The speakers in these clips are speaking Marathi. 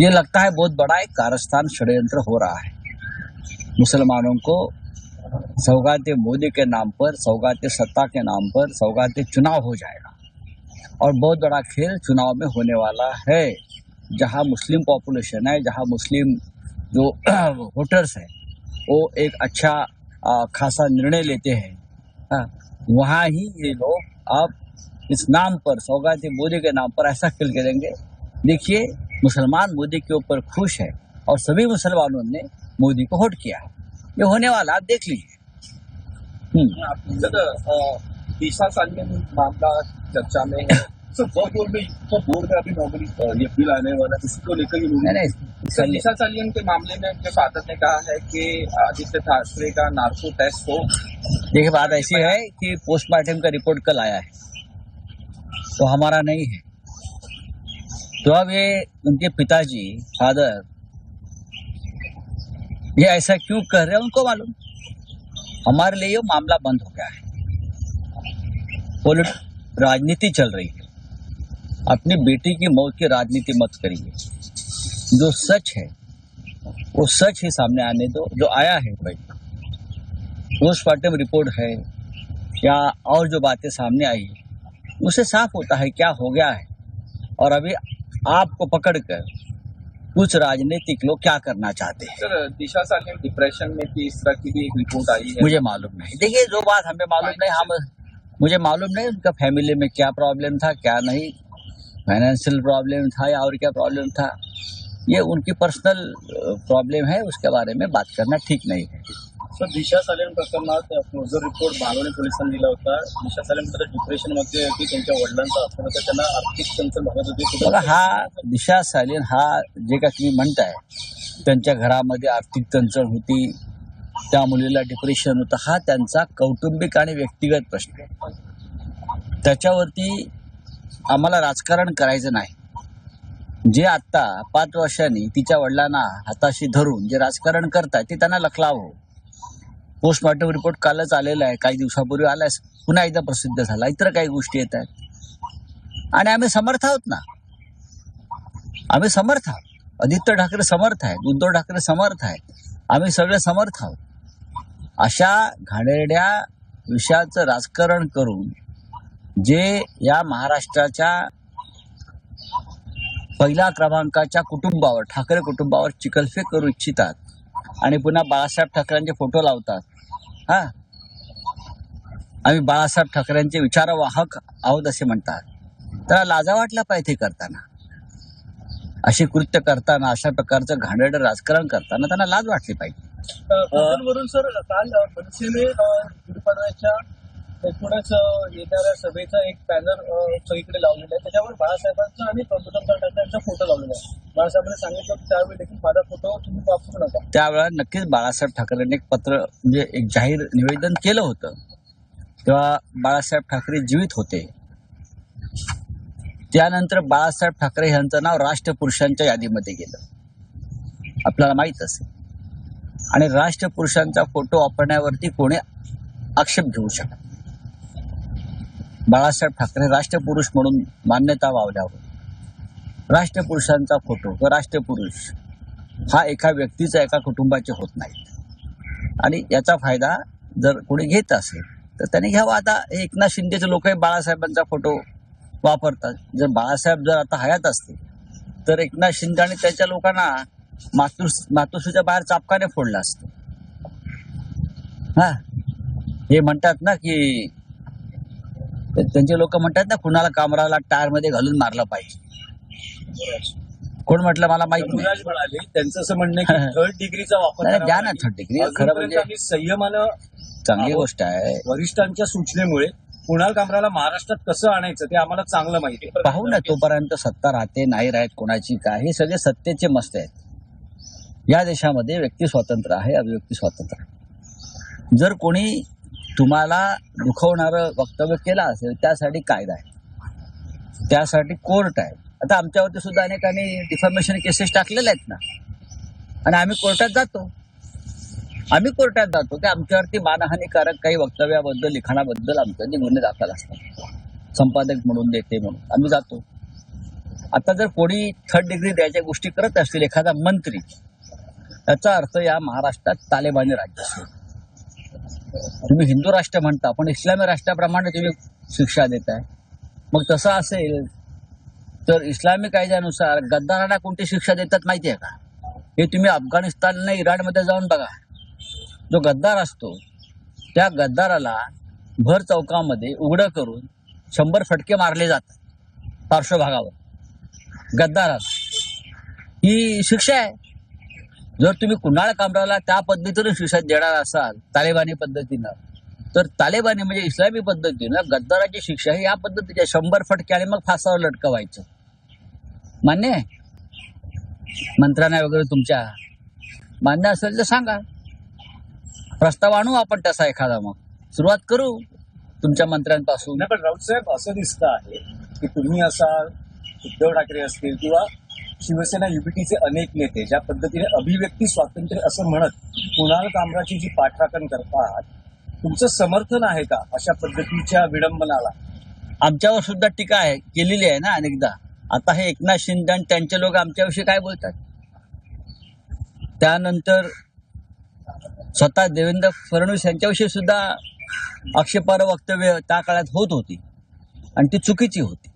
ये लगता है बहुत बड़ा एक कारस्थान षड्यंत्र हो रहा है। मुसलमानों को सौगाते मोदी के नाम पर, सौगाते सत्ता के नाम पर, सौगाते चुनाव हो जाएगा। और बहुत बड़ा खेल चुनाव में होने वाला है, जहाँ मुस्लिम पॉपुलेशन है, जहाँ मुस्लिम जो वोटर्स है, वो एक अच्छा खासा निर्णय लेते हैं। वहाँ ही ये लोग अब इस नाम पर, सौगाती मोदी के नाम पर ऐसा खेल करेंगे देखिए मुसलमान मोदी के ऊपर खुश है और सभी मुसलमानों ने मोदी को वोट किया है। ये होने वाला आप देख लीजिए। हम्म, सर अ, दिशा सालियन मामला चर्चा में है। सर में बोर्ड में अभी ये बिल आने वाला है लेकर के मामले में उनके फादर ने कहा है कि आदित्य ठाकरे का नार्को टेस्ट हो। देखिए बात ऐसी है कि पोस्टमार्टम का रिपोर्ट कल आया है तो हमारा नहीं है। तो अब ये उनके पिताजी, फादर, ये ऐसा क्यों कर रहे हैं उनको मालूम? हमारे लिए ये मामला बंद हो गया है। पॉलिट राजनीति चल रही है। अपनी बेटी की मौत की राजनीति मत करिए। जो सच है, वो सच ही सामने आने दो। जो आया है भाई पोस्टमार्टम रिपोर्ट है, या और जो बातें सामने आई उससे साफ़ होता है क्या हो गया है। और अभी आपको पकड़कर कुछ राजनीतिक लोग क्या करना चाहते हैं? सर दिशा सालियन डिप्रेशन में थी इस तरह की भी एक रिपोर्ट आई है। मुझे मालूम नहीं। देखिए जो बात हमें मालूम नहीं हम मुझे मालूम नहीं उनका फैमिली में क्या प्रॉब्लम था क्या नहीं। फाइनेंशियल प्रॉब्लम था या और क्या प्रॉब्लम था। ये उनकी पर्सनल प्रॉब्लम है उसके बारे में बात करना ठीक नहीं है। सर दिशा सालेन प्रकरणात क्लोजर रिपोर्ट बालवणे पोलिसांनी दिला होता. दिशा सालेन डिप्रेशनमध्ये होती. त्यांच्या वडिलांचा अपघात त्यांना आर्थिक चंचल भागत होती. बघा हा दिशा सालेन हा जे का तुम्ही म्हणताय त्यांच्या घरामध्ये आर्थिक चंचल होती. त्या मुलीला डिप्रेशन होतं. हा त्यांचा कौटुंबिक आणि व्यक्तिगत प्रश्न त्याच्यावरती आम्हाला राजकारण करायचं नाही. जे आत्ता पाच वर्षांनी तिच्या वडिलांना हाताशी धरून जे राजकारण करतात ते त्यांना लखलावं हो. पोस्टमॉर्टम रिपोर्ट कालच आलेला आहे. काही दिवसापूर्वी आलाच. पुन्हा एकदा प्रसिद्ध झाला. इतर काही गोष्टी येत आहेत. आणि आम्ही समर्थ आहोत ना? आम्ही समर्थ आहोत. आदित्य ठाकरे समर्थ आहेत. उद्धव ठाकरे समर्थ आहेत. आम्ही सगळे समर्थ आहोत. अशा घाणेरड्या विषयाचं राजकारण करून जे या महाराष्ट्राच्या पहिल्या क्रमांकाच्या कुटुंबावर ठाकरे कुटुंबावर चिकलफेक करू इच्छितात आणि पुन्हा बाळासाहेब ठाकरेंचे फोटो लावतात हा? आम्ही बाळासाहेब ठाकरेंचे विचारवाहक आहोत असे म्हणतात. त्याला लाजा वाटला पाहिजे हे करताना. अशी कृत्य करताना अशा प्रकारचं घाणेरडं राजकारण करताना त्यांना लाज वाटली पाहिजे. वरून सर काल मनसेने गुढीपाडव्याच्या एकूणच येणाऱ्या सभेचा एक बॅनर सगळीकडे लावलेला आहे. त्याच्यावर बाळासाहेबांचा आणि पंतप्रधान ठाकरेंचा फोटो लावलेला आहे बाळासाहेबांनी सांगितलं की त्यावेळी देखील माझा फोटो तुम्ही वापरू नका. त्यावेळेला नक्कीच बाळासाहेब ठाकरेंनी एक पत्र म्हणजे एक जाहीर निवेदन केलं होतं. तेव्हा बाळासाहेब ठाकरे जीवित होते. त्यानंतर बाळासाहेब ठाकरे यांचं नाव राष्ट्रपुरुषांच्या यादीमध्ये गेलं. आपल्याला माहीत असेल. आणि राष्ट्रपुरुषांचा फोटो वापरण्यावरती कोणी आक्षेप घेऊ शकत बाळासाहेब ठाकरे राष्ट्रपुरुष म्हणून मान्यता वावल्यावर. राष्ट्रपुरुषांचा फोटो व राष्ट्रपुरुष हा एका व्यक्तीचा एका कुटुंबाचे होत नाहीत. आणि याचा फायदा जर कोणी घेत असेल तर त्याने घ्यावा. आता हे एकनाथ शिंदेचे लोकही बाळासाहेबांचा फोटो वापरतात. जर बाळासाहेब जर आता हयात असते तर एकनाथ शिंदे आणि त्याच्या लोकांना मातृ मातृश्रीच्या बाहेर चापकाने फोडलं असतं. हा. हे म्हणतात ना की ते- त्यांचे लोक म्हणतात ना कुणाला कामराला टायरमध्ये घालून मारलं पाहिजे. कोण म्हटलं मला माहीत नाही. म्हणाले त्यांचं असं म्हणणं आहे की थर्ड डिग्रीचा वापर नाही, द्या ना third degree. खरं म्हणजे- संयमानं चांगली. गोष्ट आहे. वरिष्ठांच्या सूचनेमुळे कुणाल कामराला महाराष्ट्रात कसं आणायचं ते आम्हाला चांगलं माहिती आहे. पाहू ना तोपर्यंत सत्ता राहते नाही राहत कोणाची काय. हे सगळे सत्तेचे मस्त आहेत. या देशामध्ये व्यक्ती स्वातंत्र्य आहे अभिव्यक्ती स्वातंत्र्य आहे. जर कोणी तुम्हाला दुखवणारं वक्तव्य केलं असेल त्यासाठी कायदा आहे. त्यासाठी कोर्ट आहे. आता आमच्यावरती सुद्धा अनेकांनी डिफॉर्मेशन केसेस टाकलेल्या आहेत ना. आणि आम्ही कोर्टात जातो. आम्ही कोर्टात जातो. की आमच्यावरती मानहानिकारक काही वक्तव्याबद्दल लिखाणाबद्दल आमच्यावरती गुन्हे दाखल असतात संपादक म्हणून देते म्हणून. आम्ही जातो. आता जर कोणी थर्ड डिग्री द्यायच्या गोष्टी करत असतील एखादा मंत्री याचा अर्थ या महाराष्ट्रात तालेबानी राज्य असेल तुम्ही हिंदू राष्ट्र म्हणता पण इस्लामी राष्ट्राप्रमाणे तुम्ही शिक्षा देताय. मग तसं असेल तर इस्लामी कायद्यानुसार गद्दारांना कोणती शिक्षा देतात माहिती आहे का? हे तुम्ही अफगाणिस्तानने इराणमध्ये जाऊन बघा. जो गद्दार असतो त्या गद्दाराला भर चौकामध्ये उघडं करून शंभर फटके मारले जातात पार्श्वभागावर. गद्दाराला ही शिक्षा आहे. जर तुम्ही कुणाळ कामराला त्या पद्धतीनं शिक्षा देणार असाल तालेबानी पद्धतीनं तर तालेबानी म्हणजे इस्लामी पद्धतीनं गद्दाराची शिक्षा ही या पद्धतीच्या शंभर फटक्याने आणि मग फासावर लटकवायचं. मान्य आहे? मंत्र्यांना वगैरे तुमच्या? मान्य असेल तर सांगा. प्रस्ताव आणू आपण तसा एखादा मग. सुरुवात करू तुमच्या मंत्र्यांपासून. नाही पण राऊत साहेब असं दिसतं आहे की तुम्ही असा उद्धव ठाकरे असतील किंवा शिवसेना युपीटीचे अनेक नेते ज्या पद्धतीने अभिव्यक्ती स्वातंत्र्य असं म्हणत कुणाल कामराची जी पाठराखण करतात तुमचं समर्थन आहे का अशा पद्धतीच्या विडंबनाला? आमच्यावर सुद्धा टीका आहे केलेली आहे ना अनेकदा. आता हे एकनाथ शिंदे आणि त्यांचे लोक आमच्याविषयी काय बोलतात? त्यानंतर स्वतः देवेंद्र फडणवीस यांच्याविषयी सुद्धा आक्षेपार्ह वक्तव्य त्या काळात होत होती. आणि ती चुकीची होती.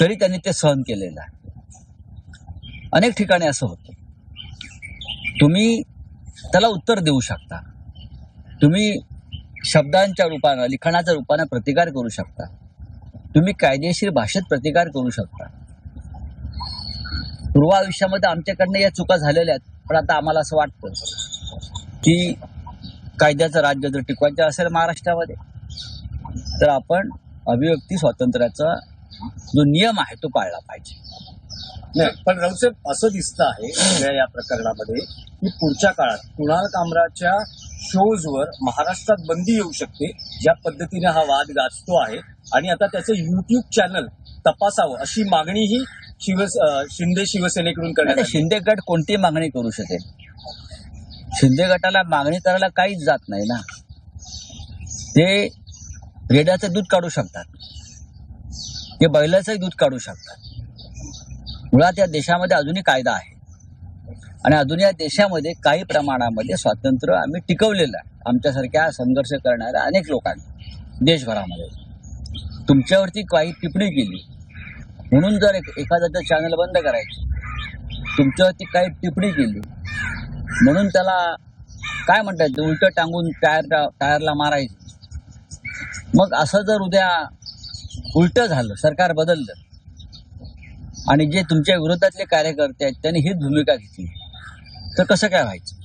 तरी त्यांनी ते सहन केलेलं आहे. अनेक ठिकाणी असं होतं. तुम्ही त्याला उत्तर देऊ शकता. तुम्ही शब्दांच्या रूपानं लिखाणाच्या रूपानं प्रतिकार करू शकता. तुम्ही कायदेशीर भाषेत प्रतिकार करू शकता. पूर्व आयुष्यामध्ये आमच्याकडनं या चुका झालेल्या आहेत पण आता आम्हाला असं वाटतं की कायद्याचं राज्य जर टिकवायचं असेल महाराष्ट्रामध्ये तर आपण अभिव्यक्ती स्वातंत्र्याचा जो नियम आहे तो पाळला पाहिजे. पण राऊत साहेब असं दिसतं आहे या प्रकरणामध्ये की पुढच्या काळात कुणाल कामराच्या शोजवर महाराष्ट्रात बंदी येऊ शकते ज्या पद्धतीने हा वाद गाजतो आहे. आणि आता त्याचं युट्यूब चॅनल तपासावं अशी मागणीही शिव शिंदे शिवसेनेकडून करण्यात शिंदे गट कोणती मागणी करू शकेल? शिंदे गटाला मागणी करायला काहीच जात नाही ना. ते रेड्याचं दूध काढू शकतात. ते बैलाचंही दूध काढू शकतात. मुळात या देशामध्ये अजूनही कायदा आहे. आणि अजून या देशामध्ये काही प्रमाणामध्ये स्वातंत्र्य आम्ही टिकवलेलं आहे. आमच्यासारख्या संघर्ष करणाऱ्या अनेक लोकांनी देशभरामध्ये. तुमच्यावरती काही टिप्पणी केली. म्हणून जर एक- एखाद्याचं चॅनल बंद करायचं. तुमच्यावरती काही टिप्पणी केली. म्हणून त्याला काय म्हणतात? उलट उलटं टांगून टायर टायरला मारायचं. मग असं जर उद्या उलट झालं सरकार बदललं आणि जे तुमच्या विरोधातले कार्यकर्ते आहेत त्यांनी हीच भूमिका घेतली. तर कसं काय व्हायचं?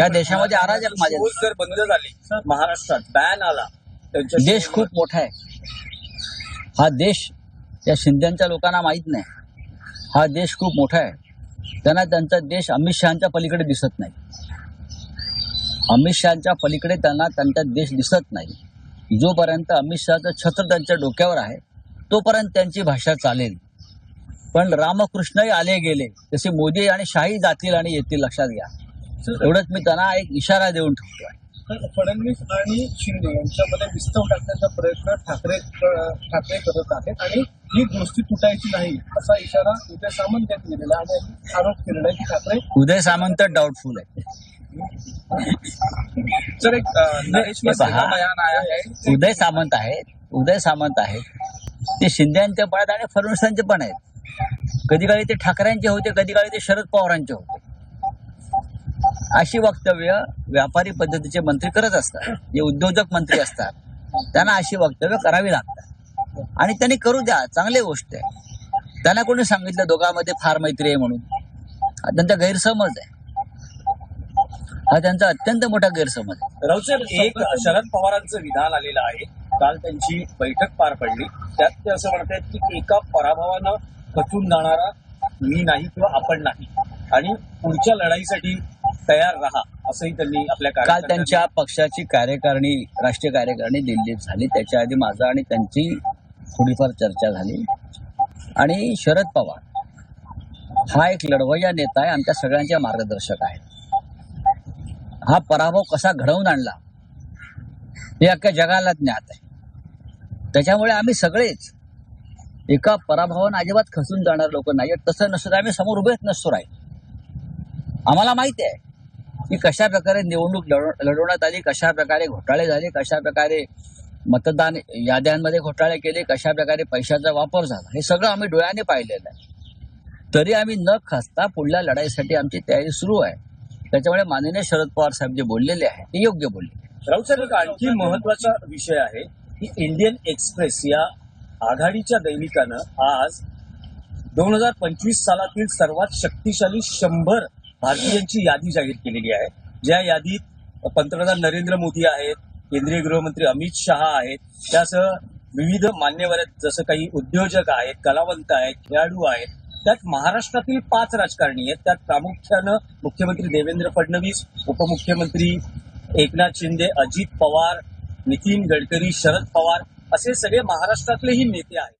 या देशामध्ये अराजक माझ्या शोज जर बंद झाले महाराष्ट्रात बॅन आला देश खूप मोठा आहे. हा देश त्या शिंद्यांच्या लोकांना माहीत नाही. हा देश खूप मोठा आहे. त्यांना त्यांचा देश अमित शहाच्या पलीकडे दिसत नाही. अमित शहाच्या पलीकडे त्यांना त्यांचा देश दिसत नाही. जोपर्यंत अमित शहाचं छत्र त्यांच्या डोक्यावर आहे तोपर्यंत त्यांची भाषा चालेल. पण रामकृष्णही आले गेले. तसे मोदी आणि शाही जातील आणि येतील लक्षात घ्या. एवढंच मी त्यांना एक इशारा देऊन ठेवतोय फडणवीस आणि शिंदे यांच्यामध्ये विस्तव टाकण्याचा प्रयत्न ठाकरे ठाकरे करत आहेत आणि ही गोष्टी तुटायची नाही असा इशारा उदय सामंत यांनी दिलेला आहे. आणि आरोप केलेला आहे की ठाकरे उदय सामंत डाऊटफुल आहे. सर एक उदय सामंत आहेत. उदय सामंत आहेत. ते शिंदेचे पण आहेत आणि फडणवीसांचे पण आहेत. कधी काळी ते ठाकरेंचे होते कधी काळी ते शरद पवारांचे होते. अशी वक्तव्य व्यापारी पद्धतीचे मंत्री करत असतात. जे उद्योजक मंत्री असतात त्यांना अशी वक्तव्य करावी लागतात. आणि त्यांनी करू द्या चांगली गोष्ट आहे. त्यांना कोणी सांगितलं दोघांमध्ये फार मैत्री आहे म्हणून. हा त्यांचा गैरसमज आहे. हा त्यांचा अत्यंत मोठा गैरसमज आहे. राऊतसाहेब एक शरद पवारांचं विधान आलेलं आहे. काल त्यांची बैठक पार पडली. त्यात ते असं म्हणतात की एका पराभवानं खचून जाणारा मी नाही किंवा आपण नाही. आणि पुढच्या लढाईसाठी तयार राहा असंही त्यांनी आपल्या काल त्यांच्या पक्षाची कार्यकारिणी राष्ट्रीय कार्यकारिणी दिल्लीत झाली. त्याच्या आधी माझं आणि त्यांची थोडीफार चर्चा झाली. आणि शरद पवार हा एक लढवय्या नेता आहे आमच्या सगळ्यांच्या मार्गदर्शक आहे. हा पराभव कसा घडवून आणला? हे अख्ख्या जगाला ज्ञात आहे. त्याच्यामुळे आम्ही सगळेच एका पराभवानं अजिबात खसून जाणार लोक नाही तसं नसतं. आम्ही समोर उभेच नसतो राहील. आम्हाला माहिती आहे की कशा प्रकारे निवडणूक लढवण्यात आली कशा प्रकारे घोटाळे झाले कशा प्रकारे मतदान याद्यांमध्ये घोटाळे केले कशा प्रकारे पैशाचा वापर झाला. हे सगळं आम्ही डोळ्याने पाहिलेलं आहे. तरी आम्ही न खासता पुढल्या लढाईसाठी आमची तयारी सुरू आहे. त्याच्यामुळे माननीय शरद पवार साहेब जे बोललेले आहे ते योग्य बोलले. राऊत साहेब आणखी महत्त्वाचा विषय आहे की इंडियन एक्सप्रेस या आघाडीच्या दैनिकानं आज दोन हजार पंचवीस सालातील सर्वात शक्तिशाली शंभर भारतीयांची यादी जाहीर केलेली आहे. ज्या यादीत पंतप्रधान नरेंद्र मोदी आहेत केंद्रीय गृहमंत्री अमित शहा आहेत त्यासह विविध मान्यवर आहेत जसं काही उद्योजक आहेत कलावंत आहेत खेळाडू आहेत त्यात महाराष्ट्रातील पाच राजकारणी आहेत. त्यात प्रामुख्यानं मुख्यमंत्री देवेंद्र फडणवीस उपमुख्यमंत्री एकनाथ शिंदे अजित पवार नितीन गडकरी शरद पवार असे सगळे महाराष्ट्रातलेही नेते आहेत.